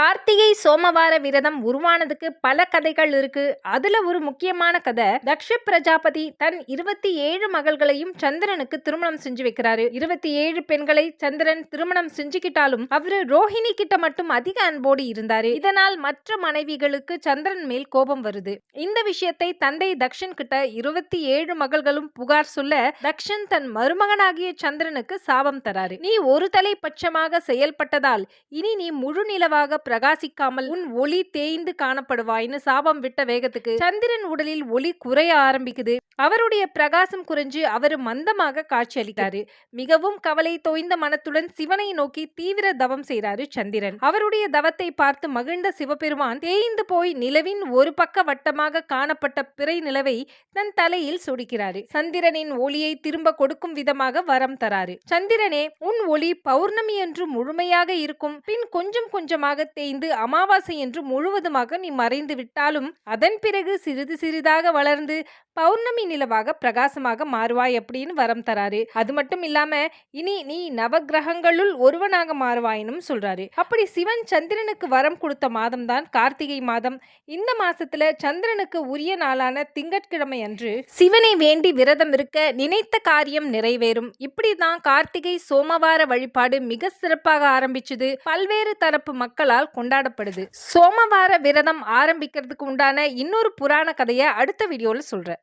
கார்த்திகை சோமவார விரதம் உருவானதுக்கு பல கதைகள் இருக்கு. அதுல ஒரு முக்கியமான கதை தக்ஷ பிரஜாபதி தன் இருபத்தி ஏழு மகள்களையும் சந்திரனுக்கு திருமணம் செஞ்சு வைக்கிறாரு. இருபத்தி ஏழு பெண்களை சந்திரன் திருமணம் செஞ்சுக்கிட்டாலும் அவரு ரோஹிணி கிட்ட மட்டும் அதிக அன்போடு இருந்தாரு. இதனால் மற்ற மனைவிகளுக்கு சந்திரன் மேல் கோபம் வருது. இந்த விஷயத்தை தந்தை தக்ஷன் கிட்ட இருபத்தி ஏழு மகள்களும் புகார் சொல்ல தக்ஷன் தன் மருமகனாகிய சந்திரனுக்கு சாபம் தராரு. நீ ஒரு தலை பட்சமாக செயல்பட்டதால் இனி நீ முழு நிலவாக பிரகாசிக்காமல் உன் ஒளி தேய்ந்து காணப்படுவாய்னு சாபம் விட்ட வேகத்துக்கு சந்திரன் உடலில் ஒளி குறைய ஆரம்பிக்குது. அவருடைய பிரகாசம் குறைஞ்சு அவர் மந்தமாக காட்சியளித்தாரு மிகவும் கவலை தோய்ந்த மனத்துடன் சிவனை நோக்கி தீவிர தவம் செய்றாரு சந்திரன். அவருடைய தவத்தை பார்த்து மகிழ்ந்த சிவபெருமான் தேய்ந்து போய் நிலவின் ஒரு பக்க வட்டமாக காணப்பட்ட பிறை நிலவை தன் தலையில் சுடிக்கிறாரு. சந்திரனின் ஒளியை திரும்ப கொடுக்கும் விதமாக வரம் தராரு. சந்திரனே உன் ஒளி பௌர்ணமி என்று முழுமையாக இருக்கும். பின் கொஞ்சம் கொஞ்சமாக தேய்ந்து அமாவாசை என்று முழுவதுமாக நீ மறைந்து விட்டாலும் அதன் பிறகு சிறிது சிறிதாக வளர்ந்து பௌர்ணமி நிலவாக பிரகாசமாக மாறுவாய் அப்படின்னு வரம் தராரு. அது மட்டும் இல்லாம இனி நீ நவக்கிரகங்களுள் ஒருவனாக மாறுவாயினும் சொல்றாரு. அப்படி சிவன் சந்திரனுக்கு வரம் கொடுத்த மாதம் தான் கார்த்திகை மாதம். இந்த மாசத்துல சந்திரனுக்கு உரிய நாளான திங்கட்கிழமை அன்று சிவனை வேண்டி விரதம் இருக்க நினைத்த காரியம் நிறைவேறும். இப்படிதான் கார்த்திகை சோமவார வழிபாடு மிக சிறப்பாக ஆரம்பிச்சது. பல்வேறு தரப்பு மக்களால் கொண்டாடப்படுது. சோமவார விரதம் ஆரம்பிக்கிறதுக்கு உண்டான இன்னொரு புராண கதையை அடுத்த வீடியோவில் சொல்கிறேன்